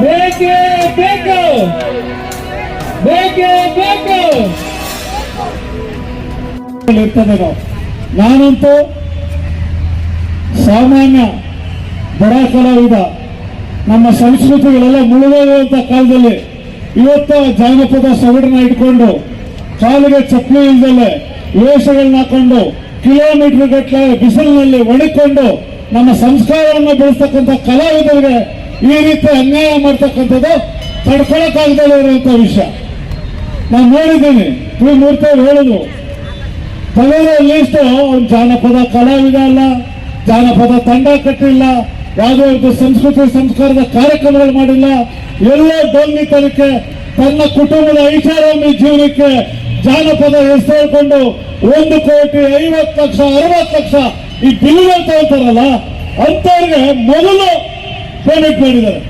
ಬೇಕೇ ಬೇಕು ನಾನಂತೂ ಸಾಮಾನ್ಯ ಬಡ ಕಲಾವಿದ ನಮ್ಮ ಸಂಸ್ಕೃತಿಗಳೆಲ್ಲ ಮುಳುಗುವಂತ ಕಾಲದಲ್ಲಿ ಇವತ್ತು ಜಾನಪದ ಸೊಗಡನ್ನ ಇಟ್ಕೊಂಡು ಕಾಲಿಗೆ ಚಪ್ಪಲಿ ಇಲ್ದಲೆ ವೇಷಗಳನ್ನ ಹಾಕೊಂಡು ಕಿಲೋಮೀಟರ್ ಗಟ್ಟಲೆ ಬಿಸಿಲಿನಲ್ಲಿ ಒಣಕೊಂಡು ನಮ್ಮ ಸಂಸ್ಕಾರವನ್ನು ಬೆಳೆಸ್ತಕ್ಕಂಥ ಕಲಾವಿದರಿಗೆ ಈ ರೀತಿ ಅನ್ಯಾಯ ಮಾಡ್ತಕ್ಕಂಥದ್ದು? ತಡ್ಕೊಳಕ್ಕಾಗದಲ್ಲೇ ಇರುವಂಥ ವಿಷಯ. ನಾನು ನೋಡಿದ್ದೀನಿ ಶ್ರೀ ಮೂರ್ತಿ ಹೇಳೋದು. ಹೇಳಿದ್ರು ತಲೆಯ ಲೀಸ್ಟು ಅವ್ನು ಜಾನಪದ ಕಲಾವಿದ ಅಲ್ಲ, ಜಾನಪದ ತಂಡ ಕಟ್ಟಿಲ್ಲ, ಯಾವುದೇ ಒಂದು ಸಂಸ್ಕೃತಿ ಸಂಸ್ಕಾರದ ಕಾರ್ಯಕ್ರಮಗಳು ಮಾಡಿಲ್ಲ. ಎಲ್ಲೋ ಡೊಂಗಿತನಕ್ಕೆ ತನ್ನ ಕುಟುಂಬದ ಐಷಾರಾಮಿ ಜೀವನಕ್ಕೆ ಜಾನಪದ ಹೆಸರುಕೊಂಡು ಒಂದು ಕೋಟಿ ಐವತ್ತು ಲಕ್ಷ, ಅರವತ್ತು ಲಕ್ಷ ಈ ಬಿಲ್ ಅಂತ ಹೇಳ್ತಾರಲ್ಲ ಅಂತವ್ರಿಗೆ ಮೊದಲು ಪೇಮೆಂಟ್ ಮಾಡಿದ್ದಾರೆ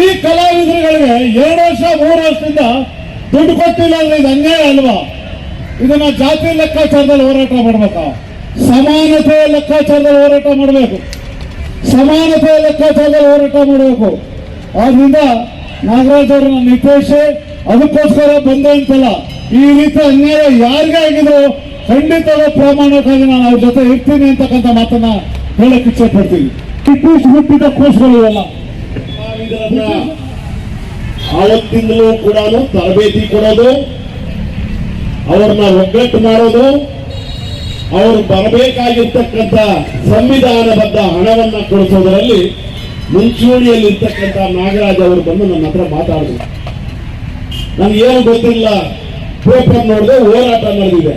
ಈ ಕಲಾವಿದರುಗಳಿಗೆ ಎರಡು ವರ್ಷ, ಮೂರು ವರ್ಷದಿಂದ ದುಡ್ಡು ಕೊಟ್ಟಿಲ್ಲ ಅಂದ್ರೆ ಇದು ಅನ್ಯಾಯ ಅಲ್ವಾ? ಇದನ್ನ ಜಾತಿ ಲೆಕ್ಕಾಚಾರದಲ್ಲಿ ಹೋರಾಟ ಮಾಡ್ಬೇಕಾ? ಸಮಾನತೆಯ ಲೆಕ್ಕಾಚಾರದಲ್ಲಿ ಹೋರಾಟ ಮಾಡಬೇಕು. ಸಮಾನತೆಯ ಲೆಕ್ಕಾಚಾರದಲ್ಲಿ ಹೋರಾಟ ಮಾಡಬೇಕು. ಆದ್ರಿಂದ ನಾಗರಾಜ್ ಅವರನ್ನ ನಿತೇಶೆ ಅದಕ್ಕೋಸ್ಕರ ಬಂದೆ ಅಂತಲ್ಲ. ಈ ರೀತಿ ಅನ್ಯಾಯ ಯಾರಿಗೇ ಆಗಿದ್ರು ಖಂಡಿತವಾದ ಪ್ರಾಮಾಣಿಕವಾಗಿ ನಾನು ಅವ್ರ ಜೊತೆ ಇರ್ತೀನಿ ಅಂತಕ್ಕಂಥ ಮಾತನ್ನ ಹೇಳಕ್ ಇಚ್ಛೆ ಪಡ್ತೀನಿ. ಟಿಪ್ಪು ಹುಟ್ಟಿದ ಕೋರ್ಸ್ಗಳು ಇವೆಲ್ಲ ಆವತ್ತಿಂದಲೂ ಕೂಡ ತರಬೇತಿ ಕೊಡೋದು, ಅವ್ರನ್ನ ಒಗ್ಗಟ್ಟು ಮಾಡೋದು, ಅವರು ಬರಬೇಕಾಗಿರ್ತಕ್ಕಂಥ ಸಂವಿಧಾನಬದ್ಧ ಹಣವನ್ನ ಕೊಡಿಸೋದರಲ್ಲಿ ಮುಂಚೂಣಿಯಲ್ಲಿರ್ತಕ್ಕಂಥ ನಾಗರಾಜ್ ಅವರು ಬಂದು ನನ್ನ ಹತ್ರ ಮಾತಾಡಿದ್ರು. ನನಗೇನು ಗೊತ್ತಿಲ್ಲ ಪೇಪರ್ ನೋಡಿದೆ ಹೋರಾಟ ನಡೆದಿದೆ.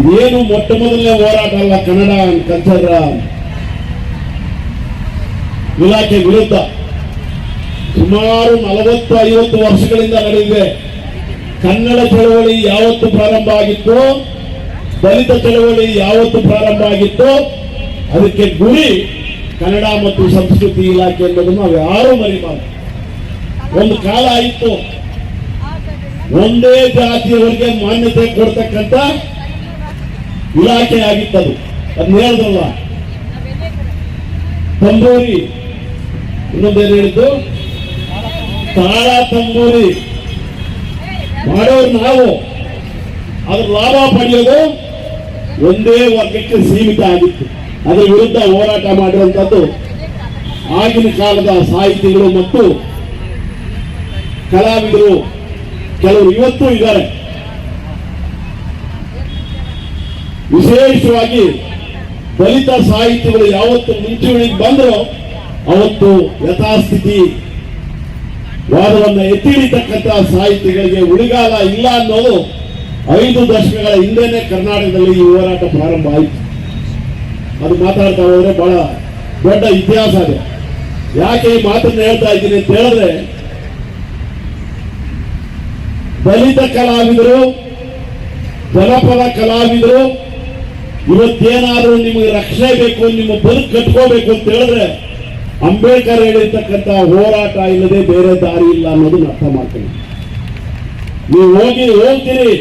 ಇದೇನು ಮೊಟ್ಟ ಮೊದಲನೇ ಹೋರಾಟ ಅಲ್ಲ ಕನ್ನಡ ಕಲ್ಚರ್ ಇಲಾಖೆ ವಿರುದ್ಧ ಸುಮಾರು ನಲವತ್ತು, ಐವತ್ತು ವರ್ಷಗಳಿಂದ ನಡೆದಿದೆ. ಕನ್ನಡ ಚಳವಳಿ ಯಾವತ್ತು ಪ್ರಾರಂಭ ಆಗಿತ್ತು, ದಲಿತ ಚಳವಳಿ ಯಾವತ್ತು ಪ್ರಾರಂಭ ಆಗಿತ್ತು, ಅದಕ್ಕೆ ಗುರಿ ಕನ್ನಡ ಮತ್ತು ಸಂಸ್ಕೃತಿ ಇಲಾಖೆ ಅನ್ನೋದನ್ನು ನಾವು ಯಾರೂ ಮರಿಬಾರ್ದು. ಒಂದು ಕಾಲ ಆಯಿತು. ಒಂದೇ ಜಾತಿಯವರಿಗೆ ಮಾನ್ಯತೆ ಕೊಡ್ತಕ್ಕಂಥ ಇಲಾಖೆ ಆಗಿತ್ತದು. ಅದನ್ನ ಹೇಳ್ದಲ್ಲ ತಂಬೂರಿ. ಇನ್ನೊಂದೇನು ಹೇಳಿದ್ದು? ತಾಳ ತಂಬೂರಿ. ಮಾಡೋರು ನಾವು. ಅದ್ರ ಲಾಭ ಪಡೆಯೋದು ಒಂದೇ ವರ್ಗಕ್ಕೆ ಸೀಮಿತ ಆಗಿತ್ತು. ಅದರ ವಿರುದ್ಧ ಹೋರಾಟ ಮಾಡಿರುವಂತದ್ದು ಆಗಿನ ಕಾಲದ ಸಾಹಿತಿಗಳು ಮತ್ತು ಕಲಾವಿದರು ಕೆಲವರು ಇವತ್ತು ಇದ್ದಾರೆ. ವಿಶೇಷವಾಗಿ ದಲಿತ ಸಾಹಿತಿಗಳು ಯಾವತ್ತು ಮುಂಚೂಣಿಗೆ ಬಂದ್ರು ಅವತ್ತು ಯಥಾಸ್ಥಿತಿ ವಾದವನ್ನು ಎತ್ತಿ ಹಿಡಿತಕ್ಕಂಥ ಸಾಹಿತಿಗಳಿಗೆ ಉಳಿಗಾಲ ಇಲ್ಲ ಅನ್ನೋದು ಐದು ದಶಕಗಳ ಹಿಂದೆನೆ ಕರ್ನಾಟಕದಲ್ಲಿ ಈ ಹೋರಾಟ ಪ್ರಾರಂಭ ಆಯಿತು. ಅದು ಮಾತಾಡ್ತಾ ಹೋದ್ರೆ ಬಹಳ ದೊಡ್ಡ ಇತಿಹಾಸ ಅದು. ಯಾಕೆ ಈ ಮಾತನ್ನ ಹೇಳ್ತಾ ಇದ್ದೀನಿ ಅಂತ ಹೇಳಿದ್ರೆ, ದಲಿತ ಕಲಾವಿದರು, ಜನಪದ ಕಲಾವಿದರು ಇವತ್ತೇನಾದರೂ ನಿಮಗೆ ರಕ್ಷಣೆ ಬೇಕು, ನಿಮ್ಮ ಬದುಕು ಕಟ್ಕೋಬೇಕು ಅಂತ ಹೇಳಿದ್ರೆ ಅಂಬೇಡ್ಕರ್ ಹೇಳಿರ್ತಕ್ಕಂಥ ಹೋರಾಟ ಇಲ್ಲದೆ ಬೇರೆ ದಾರಿ ಇಲ್ಲ ಅನ್ನೋದನ್ನ ಅರ್ಥ ಮಾಡ್ತೀನಿ ನೀವು ಹೋಗಿ ಹೋಗ್ತೀರಿ,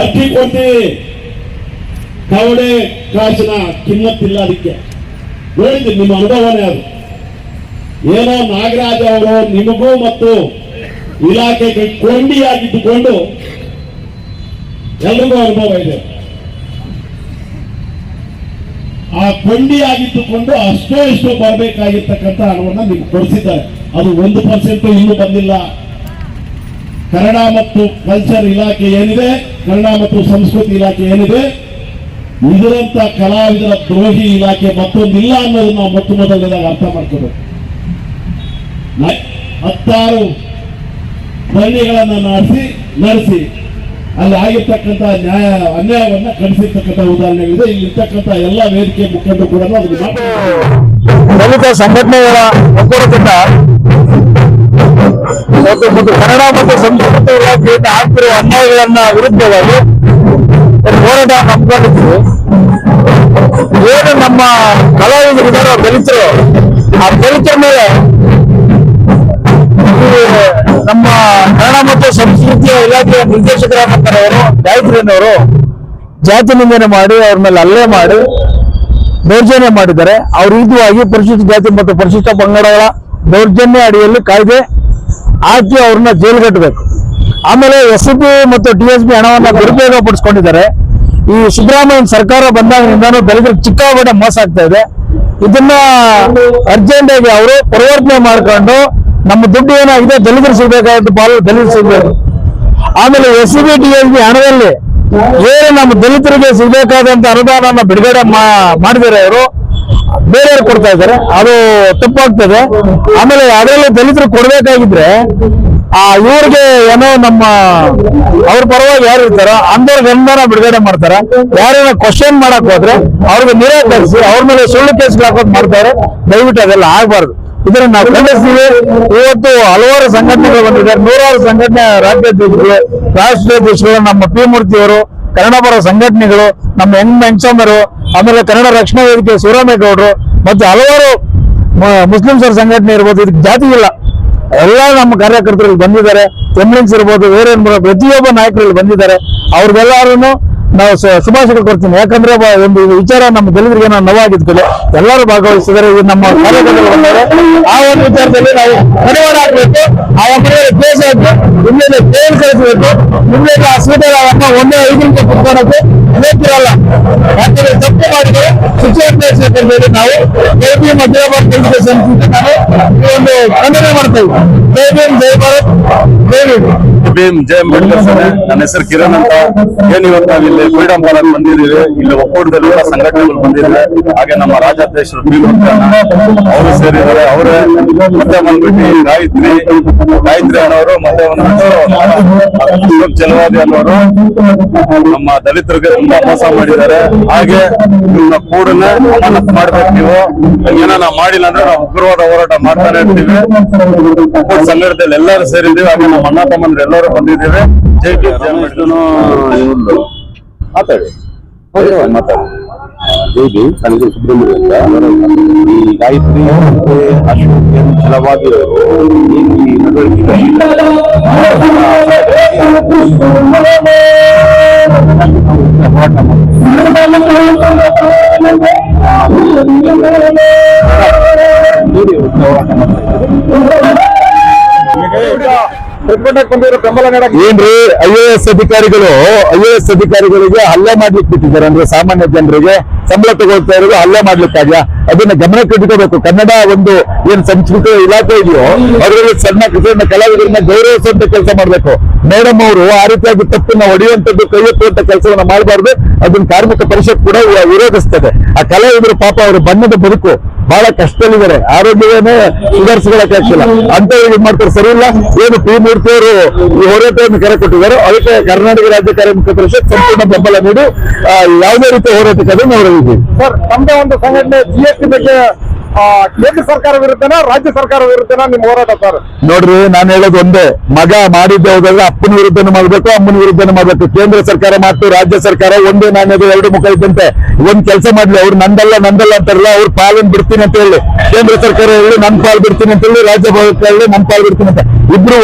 ಅರ್ಜಿ ಕೊಡ್ತೀರಿ. ಕವಡೆ ಕಾಸಿನ ಕಿಮ್ಮತ್ತಿಲ್ಲ ಅದಕ್ಕೆ. ನೋಡಿದ್ರಿ, ನಿಮ್ಮ ಅನುಭವನೇ ಅದು. ಏನೋ ನಾಗರಾಜ್ ಅವರು ನಿಮಗೂ ಮತ್ತು ಇಲಾಖೆಗೆ ಕೊಂಡಿಯಾಗಿದ್ದುಕೊಂಡು ಎಲ್ರಿಗೂ ಅನುಭವ ಇದೆ. ಆ ಕೊಂಡಿಯಾಗಿದ್ದುಕೊಂಡು ಅಷ್ಟೋ ಎಷ್ಟೋ ಬರಬೇಕಾಗಿರ್ತಕ್ಕಂಥ ಹಣವನ್ನು ನಿಮ್ಗೆ ಕೊಡಿಸಿದ್ದಾರೆ. ಅದು ಒಂದು ಪರ್ಸೆಂಟ್ ಇನ್ನೂ ಬಂದಿಲ್ಲ. ಕನ್ನಡ ಮತ್ತು ಕಲ್ಚರ್ ಇಲಾಖೆ ಏನಿದೆ? ಕನ್ನಡ ಮತ್ತು ಸಂಸ್ಕೃತಿ ಇಲಾಖೆ ಏನಿದೆ? ಇದರಂತ ಕಲಾವಿದರ ದ್ರೋಹಿ ಇಲಾಖೆ ಮತ್ತೊಂದಿಲ್ಲ ಅನ್ನೋದನ್ನ ನಾವು ಮೊತ್ತ ಮೊದಲನೇದಾಗ ಅರ್ಥ ಮಾಡ್ಕೋಬೇಕು. ಹತ್ತಾರು ಧರಣಿಗಳನ್ನ ನಡೆಸಿ ನಡೆಸಿ. ಅಲ್ಲಿ ಆಗಿರ್ತಕ್ಕಂಥ ನ್ಯಾಯ, ಅನ್ಯಾಯವನ್ನ ಖಂಡಿಸಿರ್ತಕ್ಕಂಥ ಉದಾಹರಣೆಗಳಿದೆ. ಇಲ್ಲಿರ್ತಕ್ಕಂಥ ಎಲ್ಲ ವೇದಿಕೆ ಮುಖಂಡರು ಕೂಡ ದಲಿತ ಸಂಘಟನೆಗಳ ಒಕ್ಕೂಟದಿಂದ ಮತ್ತು ಮತ್ತು ಕನ್ನಡ ಮತ್ತು ಸಂಸ್ಕೃತಿ ಇಲಾಖೆಯಿಂದ ಆಗ್ತಿರುವ ಅನ್ಯಾಯಗಳನ್ನ ವಿರುದ್ಧವಾಗಿ ಹೋರಾಟ ಹಮ್ಮಿಕೊಂಡಿದ್ವಿ ಏನು ನಮ್ಮ ಕಲಾವಿದರಿದ್ದಾರೋ ದಲಿತರು, ಆ ದಲಿತರ ಮೇಲೆ ನಮ್ಮ ಕನ್ನಡ ಮತ್ತು ಸಂಸ್ಕೃತಿಯ ಇಲಾಖೆಯ ನಿರ್ದೇಶಕರಾದಂತಾರೆ ಅವರು ಗಾಯತ್ರಿಯನ್ನವರು ಜಾತಿ ನಿಂದನೆ ಮಾಡಿ, ಅವ್ರ ಮೇಲೆ ಹಲ್ಲೆ ಮಾಡಿ, ದೌರ್ಜನ್ಯ ಮಾಡಿದ್ದಾರೆ. ಅವ್ರ ರೀತಿಯಾಗಿ ಪರಿಶಿಷ್ಟ ಜಾತಿ ಮತ್ತು ಪರಿಶಿಷ್ಟ ಪಂಗಡಗಳ ದೌರ್ಜನ್ಯ ಅಡಿಯಲ್ಲಿ ಕಾಯ್ದೆ ಹಾಕಿ ಅವ್ರನ್ನ ಜೈಲ್ಗಟ್ಟಬೇಕು ಆಮೇಲೆ ಎಸ್ ಪಿ ಮತ್ತು ಟಿ ಎಸ್ ಬಿ ಹಣವನ್ನು ದುರುಪಯೋಗ ಪಡಿಸ್ಕೊಂಡಿದ್ದಾರೆ. ಈ ಸಿದ್ದರಾಮಯ್ಯ ಸರ್ಕಾರ ಬಂದಾಗಿನಿಂದಾನು ದಲಿತರು ಚಿಕ್ಕಾಪಟ್ಟೆ ಮೋಸ ಆಗ್ತಾ ಇದೆ. ಇದನ್ನ ಅರ್ಜೆಂಟ್ ಆಗಿ ಅವರು ಪರಿವರ್ತನೆ ಮಾಡ್ಕೊಂಡು ನಮ್ಮ ದುಡ್ಡು ಏನಾಗಿದೆ ದಲಿತರು ಸಿಗಬೇಕಾದ ಪಾಲು ದಲಿತರು ಸಿಗಬೇಕು ಆಮೇಲೆ S B T S B ಹಣದಲ್ಲಿ ಏನು ನಮ್ಮ ದಲಿತರಿಗೆ ಸಿಗಬೇಕಾದಂತ ಅನುದಾನ ಬಿಡುಗಡೆ ಮಾಡಿದಾರೆ ಅವರು. ಬೇರೆಯವ್ರು ಕೊಡ್ತಾ ಇದ್ದಾರೆ. ಅದು ತಪ್ಪಾಗ್ತದೆ. ಆಮೇಲೆ ಅದರಲ್ಲಿ ದಲಿತರು ಕೊಡ್ಬೇಕಾಗಿದ್ರೆ, ಆ ಇವ್ರಿಗೆ ಏನೋ ನಮ್ಮ ಅವ್ರ ಪರವಾಗಿ ಯಾರು ಇರ್ತಾರೋ ಅಂದವ್ರಿಗೆ ಅನುದಾನ ಬಿಡುಗಡೆ ಮಾಡ್ತಾರೆ. ಯಾರೇನೋ ಕ್ವಶನ್ ಮಾಡಕ್ ಹೋದ್ರೆ ಅವ್ರಿಗೆ ನಿರಾಕರಿಸಿ, ಅವ್ರ ಮೇಲೆ ಸುಳ್ಳು ಕೇಸ್ ಹಾಕೋದು ಮಾಡ್ತಾರೆ. ದಯವಿಟ್ಟು ಅದೆಲ್ಲ ಆಗ್ಬಾರ್ದು. ಇದನ್ನ ನಾವು ಖಂಡಿಸ್ತೀವಿ. ಇವತ್ತು ಹಲವಾರು ಸಂಘಟನೆಗಳು ಬಂದಿದ್ದಾರೆ. ನೂರಾರು ಸಂಘಟನೆ ರಾಜ್ಯಾಧ್ಯಕ್ಷರು ರಾಷ್ಟ್ರಾಧ್ಯಕ್ಷರು ನಮ್ಮ ಪಿ ಮೂರ್ತಿ ಅವರು ಕನ್ನಡ ಪರ ಸಂಘಟನೆಗಳು, ನಮ್ಮ ಹೆಂಗ್ ಮೆಂಚಮ್ಮರು ಆಮೇಲೆ ಕನ್ನಡ ರಕ್ಷಣಾ ವೇದಿಕೆ ಶಿವರಾಮೇಗೌಡರು, ಮತ್ತೆ ಹಲವಾರು ಮುಸ್ಲಿಮ್ಸರ ಸಂಘಟನೆ ಇರ್ಬೋದು. ಇದಕ್ಕೆ ಜಾತಿ ಇಲ್ಲ. ಎಲ್ಲ ನಮ್ಮ ಕಾರ್ಯಕರ್ತರಲ್ಲಿ ಬಂದಿದ್ದಾರೆ. ಎಮ್ಲಿನ್ಸ್ ಇರ್ಬೋದು ಬೇರೆ ಪ್ರತಿಯೊಬ್ಬ ನಾಯಕರು ಬಂದಿದ್ದಾರೆ. ಅವ್ರಿಗೆಲ್ಲರೂ ನಾವು ಶುಭಾಶಯಗಳು ಶುಭಾಶಯ ಕೊಡ್ತೀನಿ ಯಾಕಂದ್ರೆ ಒಂದು ವಿಚಾರ ನಮ್ಮ ದಲಿತರಿಗೆ ನಾವು ನೋವಾಗಿದ್ದಲ್ಲಿ. ಎಲ್ಲರೂ ಭಾಗವಹಿಸಿದರೆ ಇದು ನಮ್ಮ ಆ ಒಂದು ವಿಚಾರದಲ್ಲಿ ನಾವು ಕಡಿವಾಣ ಆಗ್ಬೇಕು. ಆ ಒಬ್ಬರಿಗೆ ಕೇಸ್ ಹಾಕಿ ನಿಮ್ಮೇಲೆ ಜೈಲು ಕಳಿಸಬೇಕು. ನಿಮ್ಮೇಲೆ ಆ ಸ್ವೀಟರನ್ನ ಒಂದೇ ಐದು ನಿಮಿಷ ಕುತ್ಕೊಳಕ್ಕೆ ಬೇಕಿರಲ್ಲ ಯಾಕಂದ್ರೆ ತಪ್ಪು ಮಾಡಿದ್ರೆ ಶಿಕ್ಷೆ ನಾವು ಕೆಪಿಎಂ ನಾವು ಕೆಪಿ ಮಧ್ಯಭಾರತ ಎಜುಕೇಶನ್ ನಾನು. ಈ ಒಂದು ಖಂಡನೆ ಮಾಡ್ತೇವೆ ಕೆಪಿಎಂ ಭೀಮ್ ಜೈ ಭಾರತ್. ಜೈ ಭೀಮ್ ಭೀಮ್ ಜೈ ಸರ್. ನನ್ನ ಹೆಸರು ಕಿರಣ್ ಅಂತ. ಏನ್ ಇವತ್ತು ನಾವು ಇಲ್ಲಿ ಫ್ರೀಡಂ ಪಾರ್ಕ್ ಬಂದಿದ್ದೀವಿ ಇಲ್ಲಿ ಒಕ್ಕೂಟದಲ್ಲಿ ಸಂಘಟನೆಗಳು ಬಂದಿದ್ದಾರೆ. ಹಾಗೆ ನಮ್ಮ ರಾಜ್ಯಾಧ್ಯಕ್ಷರು ಅವರು ಸೇರಿದ್ದಾರೆ. ಅವರೇ ಮತ್ತೆ ಬಂದ್ಬಿಟ್ಟು ಗಾಯತ್ರಿ ಗಾಯತ್ರಿ ಅನ್ನೋರು ಮತ್ತೆ ಒಂದು ಚಲವಾದಿ ಅನ್ನೋರು ನಮ್ಮ ದಲಿತರಿಗೆ ತುಂಬಾ ಮೋಸ ಮಾಡಿದ್ದಾರೆ. ಹಾಗೆ ನಿಮ್ಮ ಕೂಡನ್ನ ಅಮಾನತ್ ಮಾಡ್ಬೇಕು ನೀವು. ಏನಾರ ಮಾಡಿಲ್ಲ ಅಂದ್ರೆ ನಾವು ಉಗ್ರವಾದ ಹೋರಾಟ ಮಾಡ್ತಾನೆ ಇರ್ತೀವಿ. ಒಕ್ಕೂಟ ಸಂಘಟನೆಯಲ್ಲಿ ಎಲ್ಲರೂ ಸೇರಿದ್ದೀವಿ. ಹಾಗೆ ನಮ್ಮ ಅಣ್ಣ ತಮ್ಮಂದ್ರೆ ಎಲ್ಲರೂ ಬಂದಿದ್ದೇವೆ ಜೈ ಜೈ. ಮಾತಾಡಿ ಮಾತಾಡಿ ಜೈ ಭೀಮ್ ನನ್ನ ಹೆಸರು ಸುಬ್ರಹ್ಮಣ್ಯ ಅಂತ ಈ ಗಾಯತ್ರಿ ಮತ್ತೆ ಅಶೋಕ್ ಎನ್ ಛಲವಾದಿ ಅವರು ಈ ನಡವಳಿಕೆ ಏನ್ರಿ ಐ ಎ ಎಸ್ ಅಧಿಕಾರಿಗಳು ಐ ಎ ಎಸ್ ಅಧಿಕಾರಿಗಳಿಗೆ ಹಲ್ಲೆ ಮಾಡ್ಲಿಕ್ಕೆ ಬಿಟ್ಟಿದ್ದಾರೆ ಅಂದ್ರೆ ಸಾಮಾನ್ಯ ಜನರಿಗೆ ಸಂಬಳ ತಗೊಳ್ತಾ ಇರೋದು ಹಲ್ಲೆ ಮಾಡ್ಲಿಕ್ಕಾಗ್ಯ? ಅದನ್ನ ಗಮನಕ್ಕೆ ಇಟ್ಕೋಬೇಕು. ಕನ್ನಡ ಒಂದು ಏನ್ ಸಂಸ್ಕೃತಿ ಇಲಾಖೆ ಇದೆಯೋ, ಅದರಲ್ಲಿ ಸಣ್ಣ ಕೃಷಿಯನ್ನ ಕಲಾವಿದರನ್ನ ಗೌರವಿಸುವಂತ ಕೆಲಸ ಮಾಡ್ಬೇಕು. ಮೇಡಮ್ ಅವರು ಆ ರೀತಿಯಾಗಿ ತಪ್ಪನ್ನ ಹೊಡೆಯುವಂತದ್ದು ಕೈ ಎತ್ತುವಂತ ಕೆಲಸವನ್ನ ಮಾಡಬಾರ್ದು. ಅದನ್ನ ಕಾರ್ಮಿಕ ಪರಿಷತ್ ಕೂಡ ವಿರೋಧಿಸ್ತದೆ. ಆ ಕಲಾವಿದರು ಪಾಪ ಅವರು ಬಣ್ಣದ ಬದುಕು. ಬಹಳ ಕಷ್ಟದಲ್ಲಿದ್ದಾರೆ. ಆರೋಗ್ಯವೇನೆ ಸುಧಾರಿಸಿಕೊಳ್ಳಕ್ಕೆ ಆಗ್ತಿಲ್ಲ. ಅಂತ ಏನ್ ಮಾಡ್ತಾರೆ ಸರಿ ಇಲ್ಲ? ಏನು ಪಿ ಮೂರ್ತಿ ಅವರು ಈ ಹೋರಾಟವನ್ನು ಕರೆ ಕೊಟ್ಟಿದ್ದಾರೆ. ಅದಕ್ಕೆ ಕರ್ನಾಟಕ ರಾಜ್ಯ ಕಾರ್ಮಿಕ ಪರಿಷತ್ ಸಂಪೂರ್ಣ ಬೆಂಬಲ ನೀಡಿ ಯಾವುದೇ ರೀತಿಯ ಹೋರಾಟಕ್ಕೆ ಅದನ್ನು ಹೊರಡಿದ್ದೀವಿ ಸರ್ ತಮ್ಮದೇ ಒಂದು ಸಂಘಟನೆ ಬಗ್ಗೆ ಕೇಂದ್ರ ಸರ್ಕಾರ ವಿರುದ್ಧನ, ರಾಜ್ಯ ಸರ್ಕಾರ ವಿರುದ್ಧನ ನಿಮ್ ಹೋರಾಟ ಸರ್ ನೋಡ್ರಿ, ನಾನು ಹೇಳೋದು ಒಂದೇ. ಮಗ ಮಾಡಿದ್ದೆ ಹೋದಾಗ ಅಪ್ಪನ ವಿರುದ್ಧನ ಮಾಡ್ಬೇಕು, ಅಮ್ಮನ ವಿರುದ್ಧನ ಮಾಡ್ಬೇಕು. ಕೇಂದ್ರ ಸರ್ಕಾರ ಮತ್ತು ರಾಜ್ಯ ಸರ್ಕಾರ ಒಂದೇ ನಾಣ್ಯದ ಎರಡು ಮುಖ ಇದ್ದಂತೆ ಒಂದ್ ಕೆಲಸ ಮಾಡ್ಲಿ, ಅವ್ರು ನಂದಲ್ಲ ನಂದಲ್ಲ ಅಂತಾರಲ್ಲ, ಅವ್ರ ಪಾಲನ್ ಬಿಡ್ತೀನಿ ಅಂತ ಹೇಳಿ. ಕೇಂದ್ರ ಸರ್ಕಾರ ಹೇಳಿ, ನನ್ ಪಾಲ್ ಬಿಡ್ತೀನಿ ಅಂತ ಹೇಳಿ, ರಾಜ್ಯ ಸರ್ಕಾರ ಹೇಳಿ, ನನ್ ಪಾಲ್ ಬಿಡ್ತೀನಿ ಅಂತ. ಇಬ್ರು